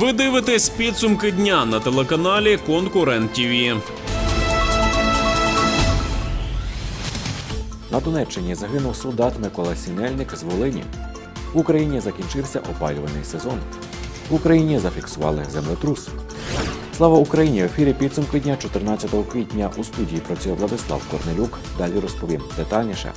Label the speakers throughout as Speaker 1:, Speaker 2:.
Speaker 1: Ви дивитесь підсумки дня на телеканалі Конкурент ТІВІ.
Speaker 2: На Донеччині загинув солдат Микола Сінельник з Волині. В Україні закінчився опалювальний сезон. В Україні зафіксували землетрус. Слава Україні! В ефірі підсумки дня 14 квітня у студії працює Владислав Корнелюк. Далі розповім детальніше.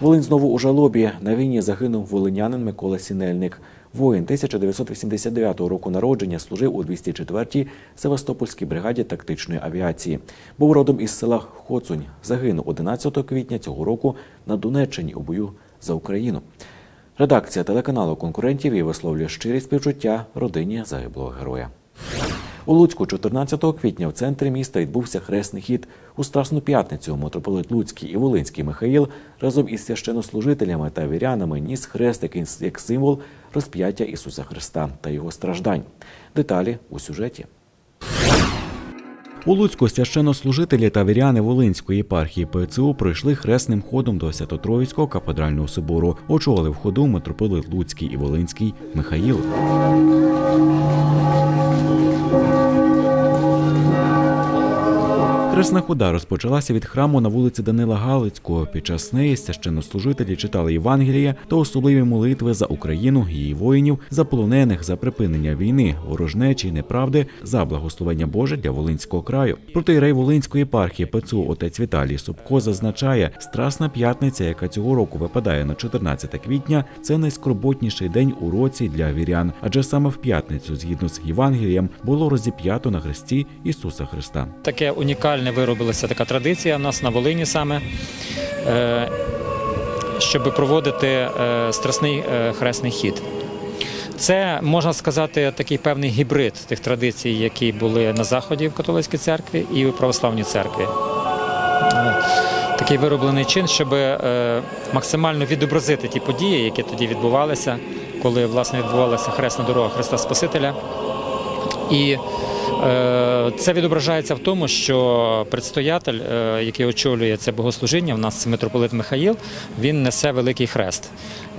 Speaker 2: Волинь знову у жалобі. На війні загинув волинянин Микола Сінельник. Воїн 1989 року народження служив у 204-й Севастопольській бригаді тактичної авіації. Був родом із села Хоцунь. Загинув 11 квітня цього року на Донеччині у бою за Україну. Редакція телеканалу конкурентів і висловлює щирі співчуття родині загиблого героя. У Луцьку 14 квітня в центрі міста відбувся хресний хід у Страсну п'ятницю. Митрополит Луцький і Волинський Михаїл разом із священнослужителями та вірянами ніс хрест як- символ розп'яття Ісуса Христа та його страждань. Деталі у сюжеті. У Луцьку священнослужителі та віряни Волинської єпархії ПЦУ пройшли хресним ходом до Свято-Троїцького кафедрального собору. Очолив ходу митрополит Луцький і Волинський Михаїл. Хресна хода розпочалася від храму на вулиці Данила Галицького. Під час неї священнослужителі читали Євангелія та особливі молитви за Україну, її воїнів, за полонених, за припинення війни, ворожнечі, неправди, за благословення Боже для Волинського краю. Протиєрей Волинської єпархії ПЦУ отець Віталій Собко зазначає, Страсна п'ятниця, яка цього року випадає на 14 квітня, це найскорботніший день у році для вірян, адже саме в п'ятницю, згідно з Євангелієм, було розіп'ято на хресті Ісуса Христа.
Speaker 3: Таке унікальне виробилася така традиція у нас на Волині саме, е, щоб проводити е, страсний е, хресний хід. Це можна сказати такий певний гібрид тих традицій, які були на заході в католицькій церкві і в православній церкві. Такий вироблений чин, щоб максимально відобразити ті події, які тоді відбувалися, коли власне відбувалася хресна дорога Христа Спасителя. І це відображається в тому, що предстоятель, е, який очолює це богослужіння, в нас митрополит Михаїл, він несе великий хрест.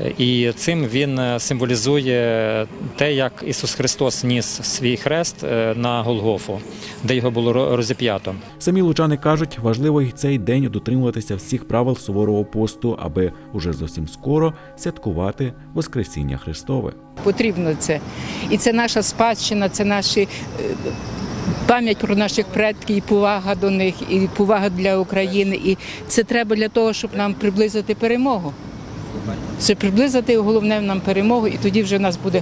Speaker 3: Е, І цим він е, символізує те, як Ісус Христос ніс свій хрест е, на Голгофу, де його було розіп'ято.
Speaker 2: Самі лучани кажуть, важливо й цей день дотримуватися всіх правил суворого посту, аби уже зовсім скоро святкувати Воскресіння Христове.
Speaker 4: Потрібно це. І це наша спадщина, це наші е, пам'ять про наших предків, і повага до них, і повага для України. І це треба для того, щоб нам приблизити перемогу. Це приблизити головне нам перемогу, і тоді вже в нас буде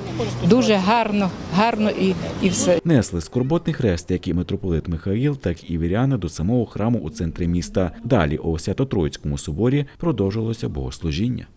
Speaker 4: дуже гарно, гарно і, і все.
Speaker 2: Несли скорботний хрест, як і митрополит Михаїл, так і віряни до самого храму у центрі міста. Далі у Свято-Троїцькому соборі продовжилося богослужіння.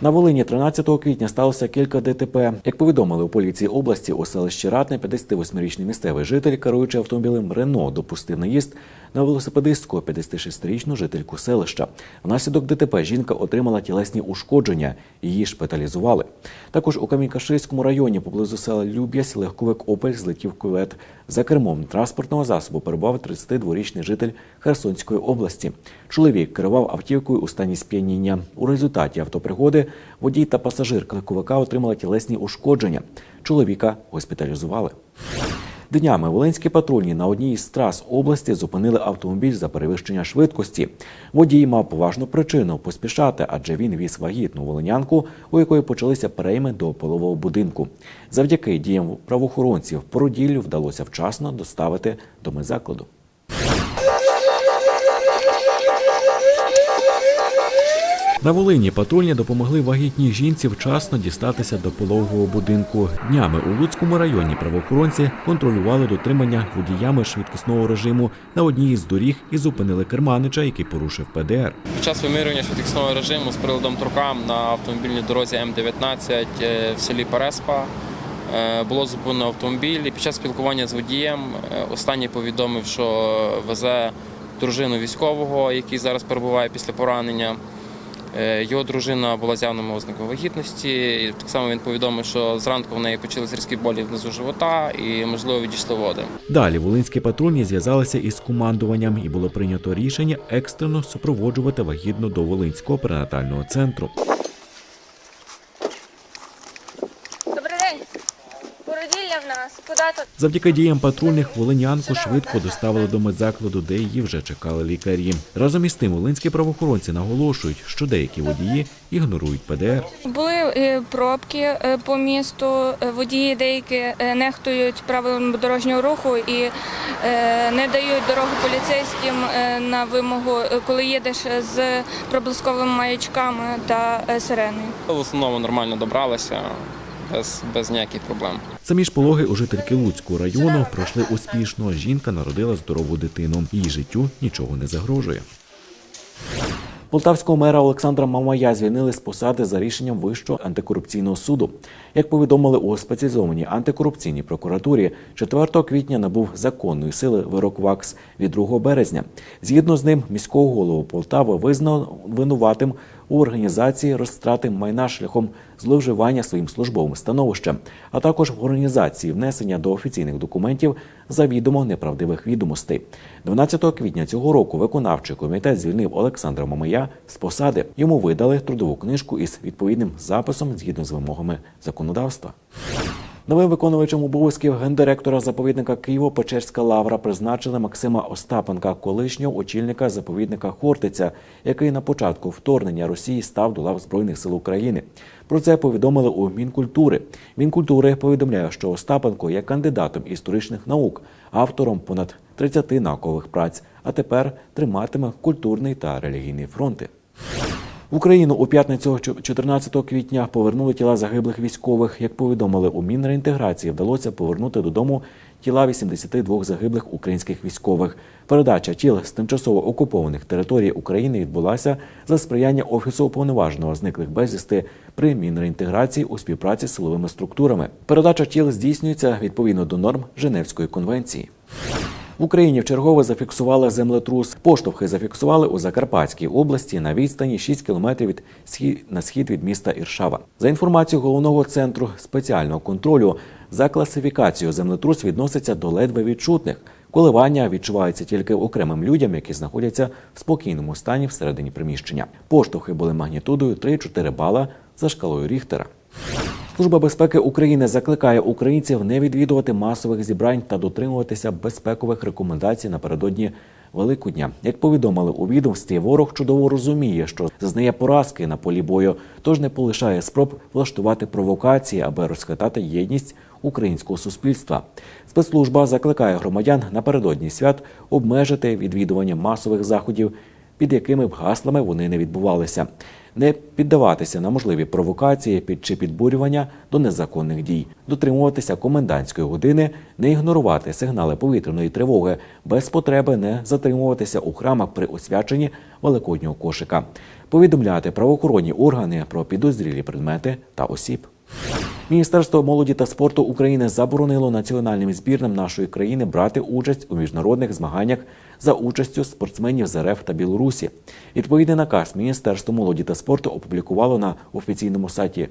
Speaker 2: На Волині 13 квітня сталося кілька ДТП. Як повідомили у поліції області, у селищі Ратне 58-річний місцевий житель, керуючи автомобілем Рено, допустив наїзд на велосипедистку 56-річну жительку селища. Внаслідок ДТП жінка отримала тілесні ушкодження. Її шпиталізували. Також у Камінькаширському районі поблизу села Люб'ясь легковик Опель злетів кювет. За кермом транспортного засобу перебував 32-річний житель Херсонської області. Чоловік керував автівкою у стані сп'яніння. У результаті автопригоди водій та пасажир легковика отримали тілесні ушкодження. Чоловіка госпіталізували. Днями волинські патрульні на одній із трас області зупинили автомобіль за перевищення швидкості. Водій мав поважну причину поспішати, адже він віз вагітну волинянку, у якої почалися перейми до полового будинку. Завдяки діям правоохоронців породіллю вдалося вчасно доставити до медзакладу. На Волині патрульні допомогли вагітній жінці вчасно дістатися до пологового будинку. Днями у Луцькому районі правоохоронці контролювали дотримання водіями швидкісного режиму на одній із доріг і зупинили керманича, який порушив ПДР.
Speaker 5: Під час вимірювання швидкісного режиму з приладом Трукам на автомобільній дорозі М19 е, в селі Переспа е, було зупинено автомобіль. І під час спілкування з водієм е, останній повідомив, що везе дружину військового, який зараз перебуває після поранення. Е, Його дружина була з явними ознаками вагітності. Так само він повідомив, що зранку в неї почались різкі болі внизу живота і, можливо, відійшли води.
Speaker 2: Далі волинські патрульні зв'язалися із командуванням і було прийнято рішення екстрено супроводжувати вагітну до Волинського перинатального центру.
Speaker 6: Добрий день.
Speaker 2: Завдяки діям патрульних волинянку швидко доставили до медзакладу, де її вже чекали лікарі. Разом із тим, волинські правоохоронці наголошують, що деякі водії ігнорують ПДР.
Speaker 6: Були е, пробки е, по місту, е, водії деякі нехтують правилами дорожнього руху і не дають дорогу поліцейським на вимогу, коли їдеш з проблисковими маячками та сиреною.
Speaker 5: В основному нормально добралися, без, без ніяких проблем.
Speaker 2: Самі ж пологи у жительки Луцького району пройшли успішно. Жінка народила здорову дитину. Її життю нічого не загрожує. Полтавського мера Олександра Мамая звільнили з посади за рішенням Вищого антикорупційного суду. Як повідомили у спеціалізованій антикорупційній прокуратурі, 4 квітня набув законної сили вирок ВАКС від 2 березня. Згідно з ним, міського голову Полтави визнано винуватим у організації розтрати майна шляхом зловживання своїм службовим становищем, а також в організації внесення до офіційних документів завідомо неправдивих відомостей. 12 квітня цього року виконавчий комітет звільнив Олександра Мамая з посади. Йому видали трудову книжку із відповідним записом згідно з вимогами законодавства. Новим виконувачем обов'язків гендиректора заповідника Києво-Печерська лавра призначили Максима Остапенка, колишнього очільника заповідника Хортиця, який на початку вторгнення Росії став до лав Збройних сил України. Про це повідомили у Мінкультури. Мінкультури повідомляє, що Остапенко є кандидатом історичних наук, автором понад 30 наукових праць, а тепер триматиме культурний та релігійний фронти. В Україну у п'ятницю 14 квітня повернули тіла загиблих військових. Як повідомили у Мінреінтеграції, вдалося повернути додому тіла 82 загиблих українських військових. Передача тіл з тимчасово окупованих територій України відбулася за сприяння офісу уповноваженого зниклих безвісти при Мінреінтеграції у співпраці з силовими структурами. Передача тіл здійснюється відповідно до норм Женевської конвенції. В Україні вчергове зафіксували землетрус. Поштовхи зафіксували у Закарпатській області на відстані 6 кілометрів від схід на схід від міста Іршава. За інформацією головного центру спеціального контролю, за класифікацією землетрус відноситься до ледве відчутних. Коливання відчуваються тільки окремим людям, які знаходяться в спокійному стані всередині приміщення. Поштовхи були магнітудою 3-4 бала за шкалою Ріхтера. Служба безпеки України закликає українців не відвідувати масових зібрань та дотримуватися безпекових рекомендацій напередодні Великодня. Як повідомили у відомстві, ворог чудово розуміє, що зазнає поразки на полі бою, тож не полишає спроб влаштувати провокації, аби розхитати єдність українського суспільства. Спецслужба закликає громадян напередодні свят обмежити відвідування масових заходів, під якими б гаслами вони не відбувалися, не піддаватися на можливі провокації під чи підбурювання до незаконних дій, дотримуватися комендантської години, не ігнорувати сигнали повітряної тривоги, без потреби не затримуватися у храмах при освяченні великоднього кошика, повідомляти правоохоронні органи про підозрілі предмети та осіб. Міністерство молоді та спорту України заборонило національним збірним нашої країни брати участь у міжнародних змаганнях за участю спортсменів з РФ та Білорусі. Відповідний наказ Міністерство молоді та спорту опублікувало на офіційному сайті.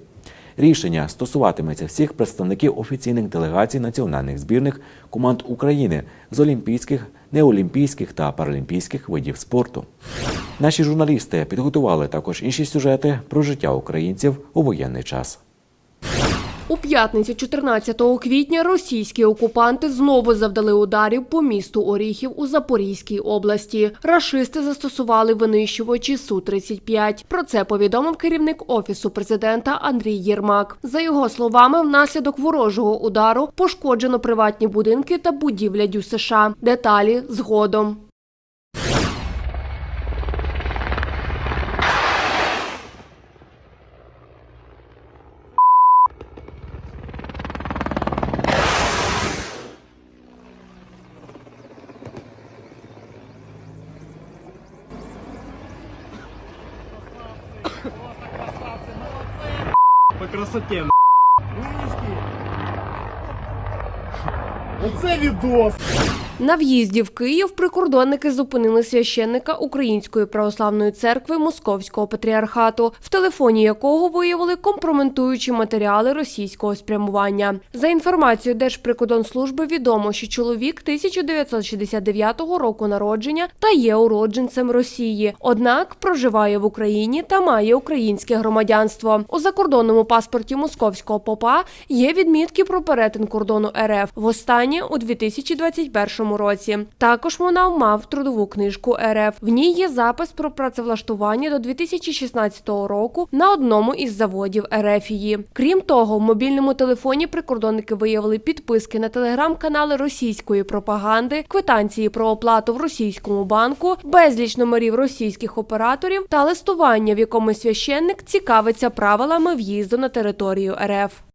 Speaker 2: Рішення стосуватиметься всіх представників офіційних делегацій національних збірних команд України з олімпійських, неолімпійських та паралімпійських видів спорту. Наші журналісти підготували також інші сюжети про життя українців у воєнний час.
Speaker 7: У п'ятницю 14 квітня російські окупанти знову завдали ударів по місту Оріхів у Запорізькій області. Рашисти застосували винищувачі Су-35. Про це повідомив керівник офісу президента Андрій Єрмак. За його словами, внаслідок ворожого удару пошкоджено приватні будинки та будівля Дю США. Деталі згодом.
Speaker 8: По красоте. Оце відос.
Speaker 7: На в'їзді в Київ прикордонники зупинили священника Української православної церкви Московського патріархату, в телефоні якого виявили компрометуючі матеріали російського спрямування. За інформацією Держприкордонслужби відомо, що чоловік 1969 року народження та є уродженцем Росії, однак проживає в Україні та має українське громадянство. У закордонному паспорті московського попа є відмітки про перетин кордону РФ востаннє у 2021 році. Також Монав мав трудову книжку РФ. В ній є запис про працевлаштування до 2016 року на одному із заводів Ерефії. Крім того, в мобільному телефоні прикордонники виявили підписки на телеграм-канали російської пропаганди, квитанції про оплату в російському банку, безліч номерів російських операторів та листування, в якому священник цікавиться правилами в'їзду на територію РФ.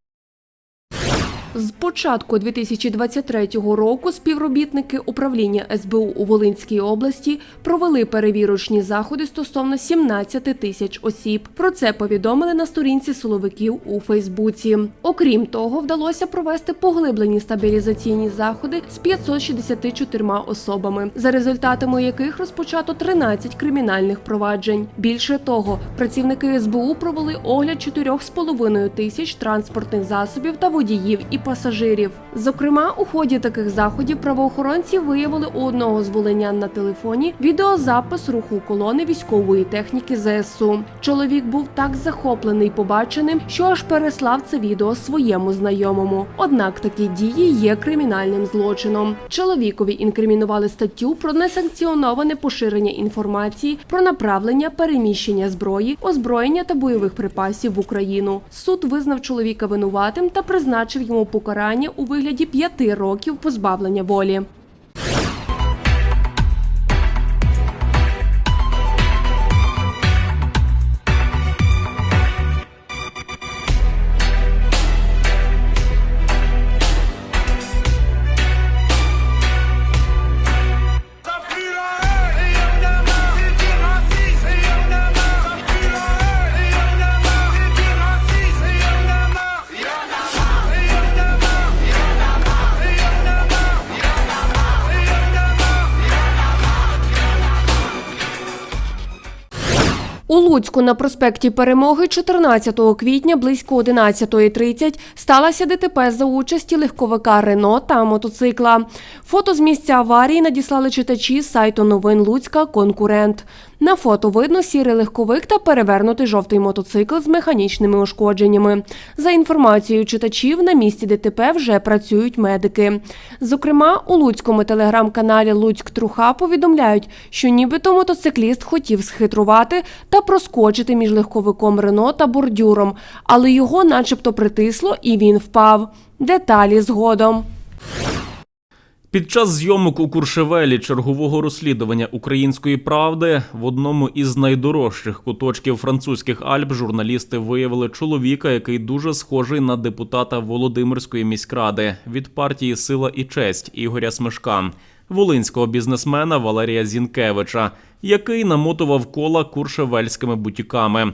Speaker 7: З початку 2023 року співробітники управління СБУ у Волинській області провели перевірочні заходи стосовно 17 тисяч осіб. Про це повідомили на сторінці силовиків у Фейсбуці. Окрім того, вдалося провести поглиблені стабілізаційні заходи з 564 особами, за результатами яких розпочато 13 кримінальних проваджень. Більше того, працівники СБУ провели огляд 4,5 тисяч транспортних засобів та водіїв і пасажирів. Зокрема, у ході таких заходів правоохоронці виявили у одного з волинян на телефоні відеозапис руху колони військової техніки ЗСУ. Чоловік був так захоплений побаченим, що аж переслав це відео своєму знайомому. Однак такі дії є кримінальним злочином. Чоловікові інкримінували статтю про несанкціоноване поширення інформації про направлення, переміщення зброї, озброєння та бойових припасів в Україну. Суд визнав чоловіка винуватим та призначив йому покарання у вигляді п'яти років позбавлення волі. Луцьку на проспекті Перемоги 14 квітня близько 11.30 сталося ДТП за участі легковика Рено та мотоцикла. Фото з місця аварії надіслали читачі з сайту новин Луцька Конкурент. На фото видно сірий легковик та перевернутий жовтий мотоцикл з механічними ушкодженнями. За інформацією читачів, на місці ДТП вже працюють медики. Зокрема, у луцькому телеграм-каналі Луцьк Труха повідомляють, що нібито мотоцикліст хотів схитрувати та проскочити між легковиком Рено та бордюром, але його начебто притисло і він впав. Деталі згодом.
Speaker 1: Під час зйомок у Куршевелі чергового розслідування української правди в одному із найдорожчих куточків французьких Альп журналісти виявили чоловіка, який дуже схожий на депутата Володимирської міськради від партії Сила і честь Ігоря Смешка, волинського бізнесмена Валерія Зінкевича, який намотував кола куршевельськими бутіками.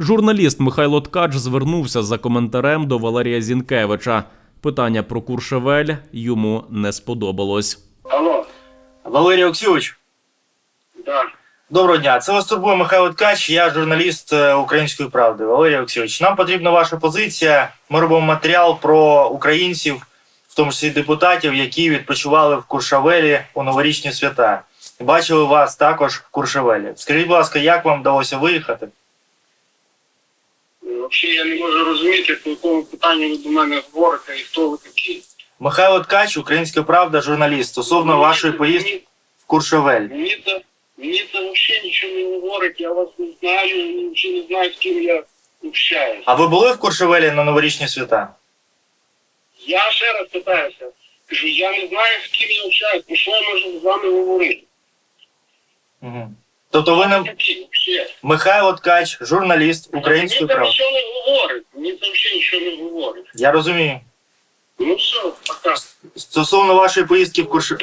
Speaker 1: Журналіст Михайло Ткач звернувся за коментарем до Валерія Зінкевича. Питання про Куршевель йому не сподобалось.
Speaker 8: Алло,
Speaker 9: Валерій Олексійович,
Speaker 8: так.
Speaker 9: доброго дня. Це вас турбує Михайло Ткач, я журналіст е, Української правди. Валерій Олексійович, нам потрібна ваша позиція. Ми робимо матеріал про українців, в тому числі депутатів, які відпочивали в Куршавелі у новорічні свята. Бачили вас також в Куршавелі. Скажіть, будь ласка, як вам вдалося виїхати?
Speaker 8: Взагалі я не можу розуміти, по якому питанню ви до мене говорите і хто ви такі.
Speaker 9: Михайло Ткач, Українська правда, журналіст стосовно вашої поїздки в Куршавель.
Speaker 8: Мені це, мені це взагалі нічого не говорить, я вас не знаю, взагалі не знаю, з ким я общаюсь.
Speaker 9: А ви були в Куршавелі на новорічні свята?
Speaker 8: Я ще раз питаюся, кажу, я не знаю, з ким я общаюсь, про що я можу з вами говорити.
Speaker 9: Угу. Тобто ви не Михайло Ткач, журналіст Української
Speaker 8: Мені це
Speaker 9: правди.
Speaker 8: нічого не говорить, мені це взагалі нічого не говорить.
Speaker 9: Я розумію.
Speaker 8: Ну все, пока.
Speaker 9: Стосовно вашої поїздки в Курш...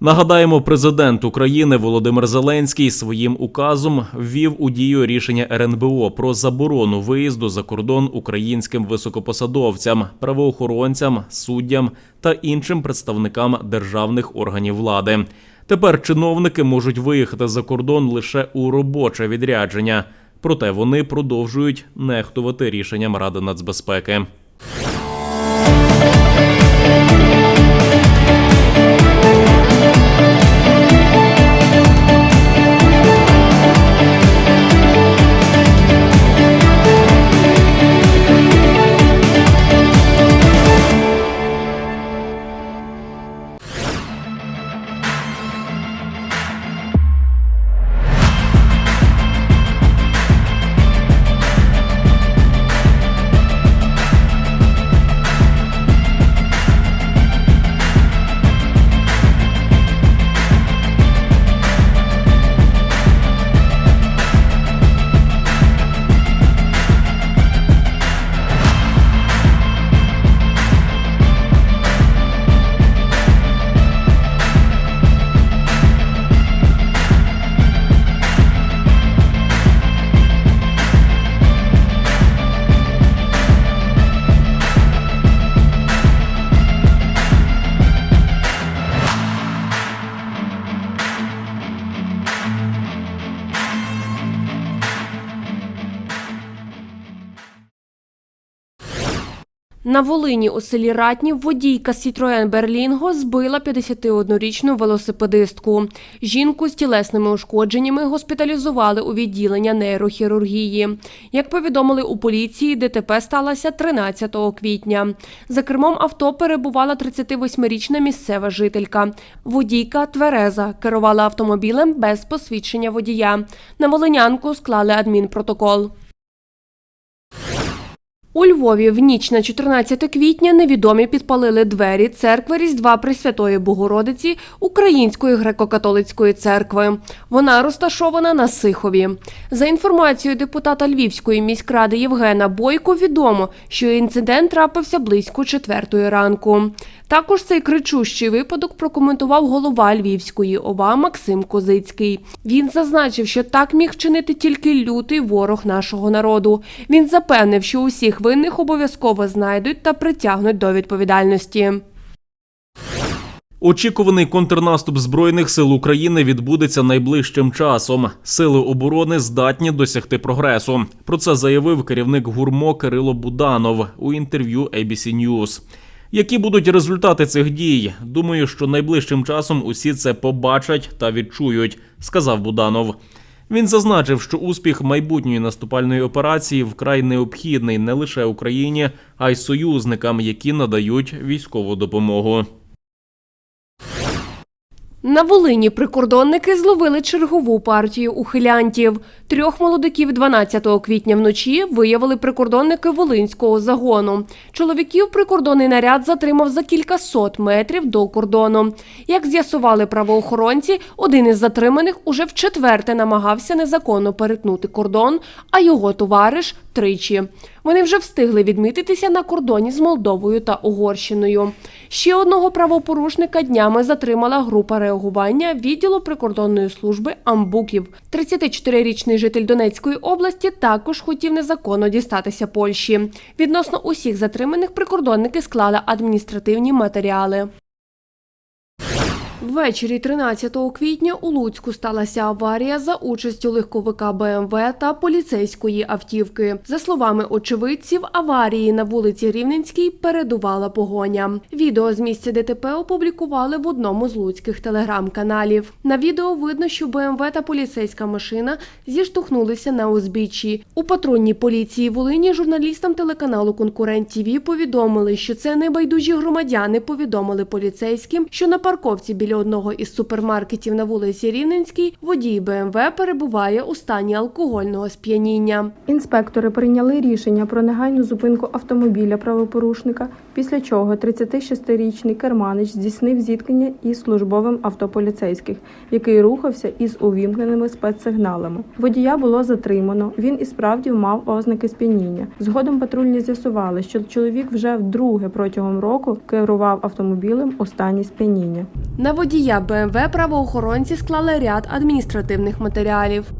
Speaker 1: Нагадаємо, президент України Володимир Зеленський своїм указом ввів у дію рішення РНБО про заборону виїзду за кордон українським високопосадовцям, правоохоронцям, суддям та іншим представникам державних органів влади. Тепер чиновники можуть виїхати за кордон лише у робоче відрядження, проте вони продовжують нехтувати рішенням Ради нацбезпеки.
Speaker 7: На Волині у селі Ратнів водійка Citroen Берлінго збила 51-річну велосипедистку. Жінку з тілесними ушкодженнями госпіталізували у відділення нейрохірургії. Як повідомили у поліції, ДТП сталося 13 квітня. За кермом авто перебувала 38-річна місцева жителька. Водійка Твереза керувала автомобілем без посвідчення водія. На волинянку склали адмінпротокол. У Львові в ніч на 14 квітня невідомі підпалили двері церкви Різдва Пресвятої Богородиці Української греко-католицької церкви. Вона розташована на Сихові. За інформацією депутата Львівської міськради Євгена Бойко, відомо, що інцидент трапився близько четвертої ранку. Також цей кричущий випадок прокоментував голова Львівської ОВА Максим Козицький. Він зазначив, що так міг вчинити тільки лютий ворог нашого народу. Він запевнив, що усіх винних обов'язково знайдуть та притягнуть до відповідальності.
Speaker 1: Очікуваний контрнаступ збройних сил України відбудеться найближчим часом. Сили оборони здатні досягти прогресу. Про це заявив керівник гурмо Кирило Буданов у інтерв'ю ABC News. Які будуть результати цих дій? Думаю, що найближчим часом усі це побачать та відчують, сказав Буданов. Він зазначив, що успіх майбутньої наступальної операції вкрай необхідний не лише Україні, а й союзникам, які надають військову допомогу.
Speaker 7: На Волині прикордонники зловили чергову партію ухилянтів. Трьох молодиків 12 квітня вночі виявили прикордонники Волинського загону. Чоловіків прикордонний наряд затримав за кількасот метрів до кордону. Як з'ясували правоохоронці, один із затриманих уже вчетверте намагався незаконно перетнути кордон, а його товариш тричі. Вони вже встигли відмітитися на кордоні з Молдовою та Угорщиною. Ще одного правопорушника днями затримала група реагування відділу прикордонної служби Амбуків. 34-річний житель Донецької області також хотів незаконно дістатися Польщі. Відносно усіх затриманих прикордонники склали адміністративні матеріали. Ввечері 13 квітня у Луцьку сталася аварія за участю легковика БМВ та поліцейської автівки. За словами очевидців, аварії на вулиці Рівненській передувала погоня. Відео з місця ДТП опублікували в одному з луцьких телеграм-каналів. На відео видно, що БМВ та поліцейська машина зіштовхнулися на узбіччі. У патрульній поліції Волині журналістам телеканалу Конкурент ТІВІ повідомили, що це небайдужі громадяни повідомили поліцейським, що на парковці біля одного із супермаркетів на вулиці Рівненській водій БМВ перебуває у стані алкогольного сп'яніння.
Speaker 10: Інспектори прийняли рішення про негайну зупинку автомобіля правопорушника, після чого 36-річний керманич здійснив зіткнення із службовим автополіцейських, який рухався із увімкненими спецсигналами. Водія було затримано. Він і справді мав ознаки сп'яніння. Згодом патрульні з'ясували, що чоловік вже вдруге протягом року керував автомобілем у стані сп'яніння.
Speaker 7: Водія БМВ правоохоронці склали ряд адміністративних матеріалів.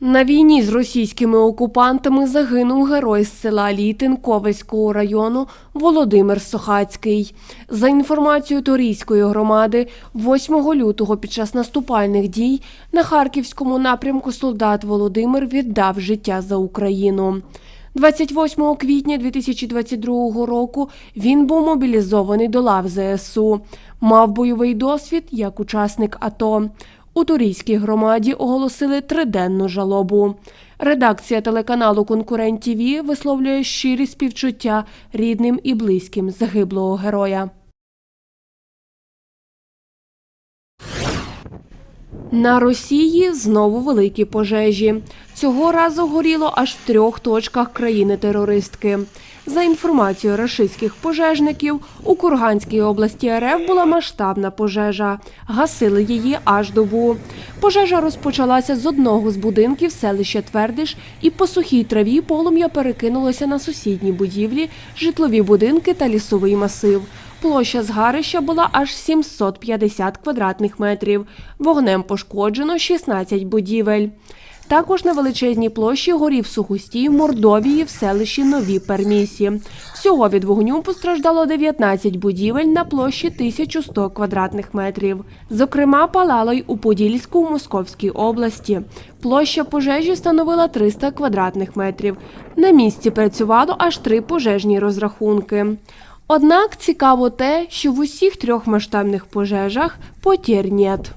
Speaker 7: На війні з російськими окупантами загинув герой з села Літин Ковельського району Володимир Сохацький. За інформацією Торійської громади, 8 лютого під час наступальних дій на харківському напрямку солдат Володимир віддав життя за Україну. 28 квітня 2022 року він був мобілізований до лав ЗСУ. Мав бойовий досвід як учасник АТО. У Турійській громаді оголосили триденну жалобу. Редакція телеканалу Конкурент ТІВІ висловлює щирі співчуття рідним і близьким загиблого героя. На Росії знову великі пожежі. Цього разу горіло аж в трьох точках країни-терористки. За інформацією рашистських пожежників, у Курганській області РФ була масштабна пожежа. Гасили її аж добу. Пожежа розпочалася з одного з будинків селища Твердиш, і по сухій траві полум'я перекинулося на сусідні будівлі, житлові будинки та лісовий масив. Площа згарища була аж 750 квадратних метрів. Вогнем пошкоджено 16 будівель. Також на величезній площі горів сухостій в Мордовії в селищі Нові Пермісі. Всього від вогню постраждало 19 будівель на площі 1100 квадратних метрів. Зокрема, палало й у Подільську в Московській області. Площа пожежі становила 300 квадратних метрів. На місці працювало аж три пожежні розрахунки. Однак цікаво те, що в усіх трьох масштабних пожежах потір нет.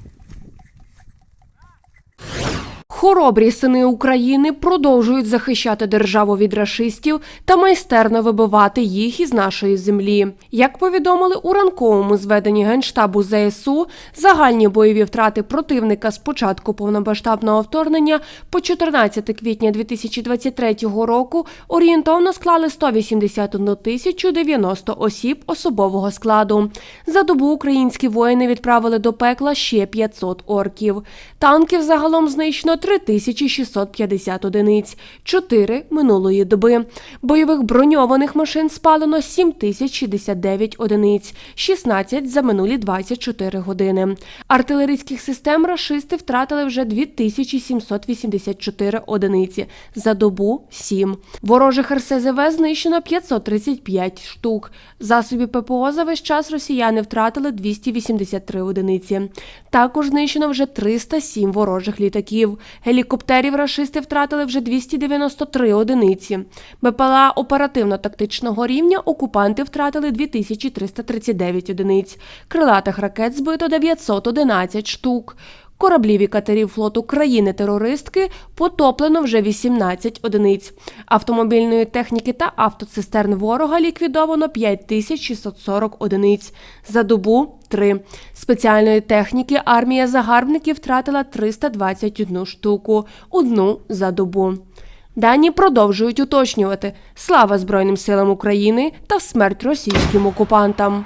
Speaker 7: Хоробрі сини України продовжують захищати державу від рашистів та майстерно вибивати їх із нашої землі. Як повідомили у ранковому зведенні генштабу ЗСУ, загальні бойові втрати противника з початку повномасштабного вторгнення по 14 квітня 2023 року орієнтовно склали 181 тисячу 90 осіб особового складу. За добу українські воїни відправили до пекла ще 500 орків. Танків загалом знищено 3650 одиниць, 4 минулої доби. Бойових броньованих машин спалено 7069 одиниць, 16 за минулі 24 години. Артилерійських систем рашисти втратили вже 2784 одиниці, за добу 7. Ворожих РСЗВ знищено 535 штук. Засобів ППО за весь час росіяни втратили 283 одиниці. Також знищено вже 307 ворожих літаків. Гелікоптерів рашисти втратили вже 293 одиниці. БПЛА оперативно-тактичного рівня окупанти втратили 2339 одиниць. Крилатих ракет збито 911 штук. Кораблів і катерів флоту країни-терористки потоплено вже 18 одиниць. Автомобільної техніки та автоцистерн ворога ліквідовано 5640 одиниць. За добу – 3. Спеціальної техніки армія загарбників втратила 321 штуку. Одну за добу. Дані продовжують уточнювати слава Збройним силам України та смерть російським окупантам.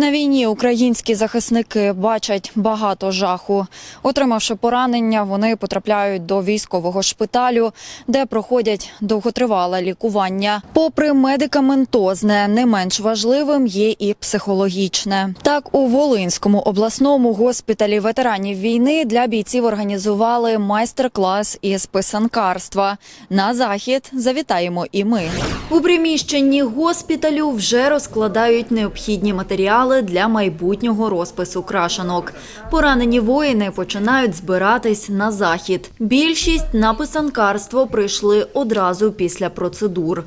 Speaker 11: На війні українські захисники бачать багато жаху. Отримавши поранення, вони потрапляють до військового шпиталю, де проходять довготривале лікування. Попри медикаментозне, не менш важливим є і психологічне. Так, у Волинському обласному госпіталі ветеранів війни для бійців організували майстер-клас із писанкарства. На захід завітаємо і ми. У приміщенні госпіталю вже розкладають необхідні матеріали для майбутнього розпису крашанок. Поранені воїни починають збиратись на захід. Більшість на писанкарство прийшли одразу після процедур.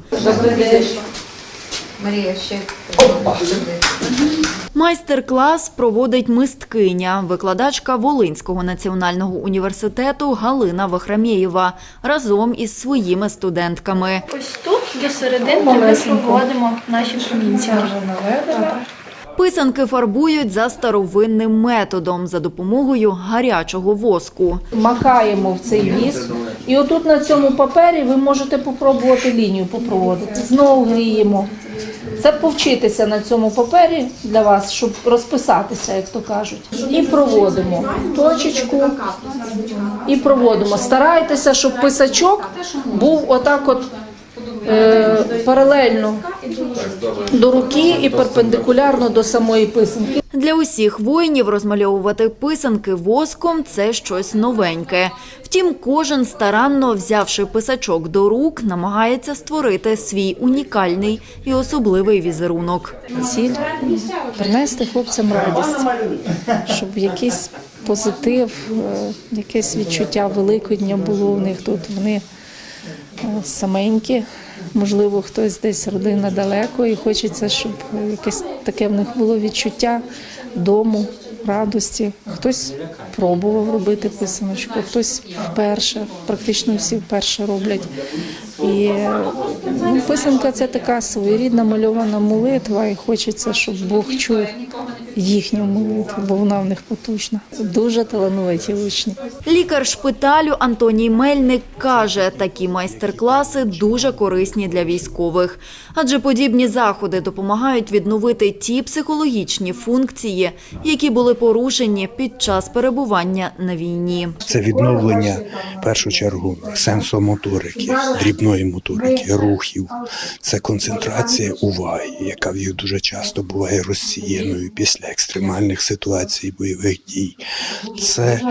Speaker 11: Майстер-клас проводить мисткиня, викладачка Волинського національного університету Галина Вахрамєєва разом із своїми студентками.
Speaker 12: Ось тут до серединки ми проводимо наші промінці.
Speaker 11: Писанки фарбують за старовинним методом за допомогою гарячого воску.
Speaker 13: макаємо в цей віск. І отут на цьому папері ви можете попробувати лінію попроводити. Знову гріємо. Це повчитися на цьому папері для вас, щоб розписатися, як то кажуть. І проводимо точечку і проводимо. Старайтеся, щоб писачок був отак от е, паралельно до руки і перпендикулярно до самої писанки.
Speaker 11: Для усіх воїнів розмальовувати писанки воском це щось новеньке. Втім, кожен старанно взявши писачок до рук, намагається створити свій унікальний і особливий візерунок.
Speaker 13: Ціль принести хлопцям радість, щоб якийсь позитив, е, якесь відчуття Великодня було у них тут. Вони саменькі, можливо, хтось десь родина далеко, і хочеться, щоб якесь таке в них було відчуття дому, радості. Хтось пробував робити писаночку, хтось вперше, практично всі вперше роблять. І ну, писанка це така своєрідна мальована молитва, і хочеться, щоб Бог чув їхню молитву, бо вона в них потужна. Дуже талановиті учні.
Speaker 11: Лікар шпиталю Антоній Мельник каже, такі майстер-класи дуже корисні для військових, адже подібні заходи допомагають відновити ті психологічні функції, які були порушені під час перебування на війні.
Speaker 14: Це відновлення в першу чергу сенсомоторики, дрібної моторики, рухів. Це концентрація уваги, яка в їх дуже часто буває розсіяною після екстремальних ситуацій, бойових дій. Це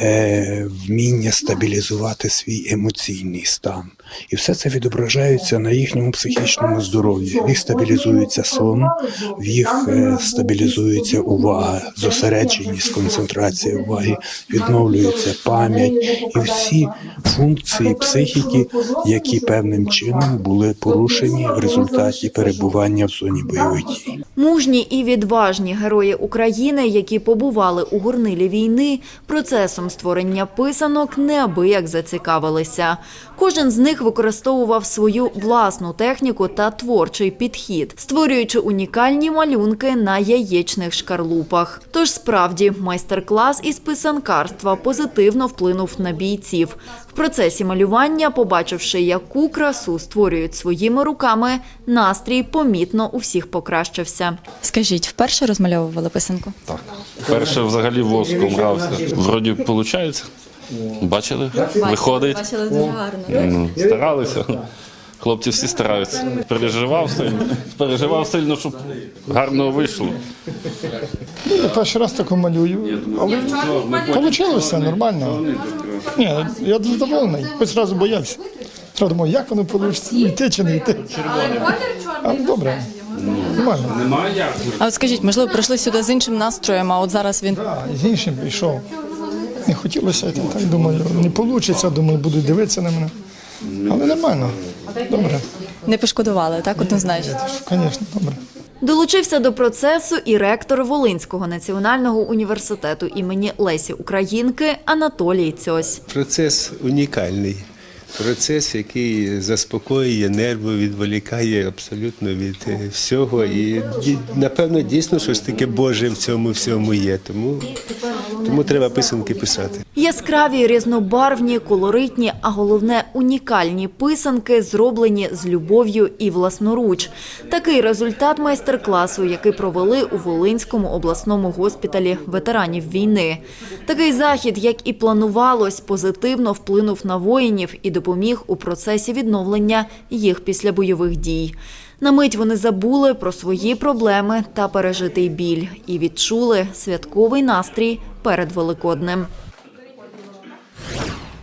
Speaker 14: е, вміння стабілізувати свій емоційний стан. І все це відображається на їхньому психічному здоров'ї. В їх стабілізується сон, в їх е, стабілізується увага, зосередженість, концентрація уваги, відновлюється пам'ять і всі функції психіки, які певним чином були порушені в результаті перебування в зоні бойових дій.
Speaker 11: Мужні і відважні герої України, які побували у горнилі війни, процесом створення писанок неабияк зацікавилися. Кожен з них використовував свою власну техніку та творчий підхід, створюючи унікальні малюнки на яєчних шкарлупах. Тож справді майстер-клас із писанкарства позитивно вплинув на бійців. В процесі малювання, побачивши, яку красу створюють своїми руками, настрій помітно у всіх покращився.
Speaker 15: Скажіть, вперше розмальовували писанку?
Speaker 16: Так. Перше взагалі воском грався. Вроді виходить. Бачили? Виходить.
Speaker 15: Бачили дуже гарно.
Speaker 16: Ну, старалися. Хлопці всі стараються. Переживав сильно, переживав сильно, щоб гарно вийшло.
Speaker 17: Ну, я перший раз таку малюю, але вийшло нормально. Ні, я задоволений, хоч разу боявся. Треба думав, як воно вийде, йти чи не йти. А ну, добре, нормально.
Speaker 15: А от скажіть, можливо, прийшли сюди з іншим настроєм, а от зараз він
Speaker 17: А, з іншим прийшов. Не хотілося, я так думаю, не вийде, думаю, будуть дивитися на мене. Але нормально, добре,
Speaker 15: не пошкодували, так однозначно.
Speaker 17: звісно, добре.
Speaker 11: Долучився до процесу і ректор Волинського національного університету імені Лесі Українки Анатолій Цьось.
Speaker 18: Процес унікальний. Процес, який заспокоює нерви, відволікає абсолютно від е, всього. І напевно дійсно щось таке Боже в цьому всьому є. Тому, тому треба писанки писати.
Speaker 11: Яскраві, різнобарвні, колоритні, а головне унікальні писанки, зроблені з любов'ю і власноруч. Такий результат майстер-класу, який провели у Волинському обласному госпіталі ветеранів війни. Такий захід, як і планувалось, позитивно вплинув на воїнів і допоміг у процесі відновлення їх після бойових дій. На мить вони забули про свої проблеми та пережитий біль і відчули святковий настрій перед Великоднем.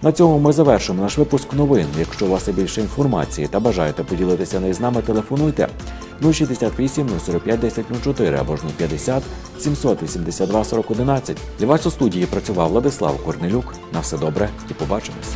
Speaker 2: На цьому ми завершимо наш випуск новин. Якщо у вас є більше інформації та бажаєте поділитися нею з нами, телефонуйте 068 045 1004 або ж 050 782 4011. Для вас у студії працював Владислав Корнелюк. На все добре і побачимось.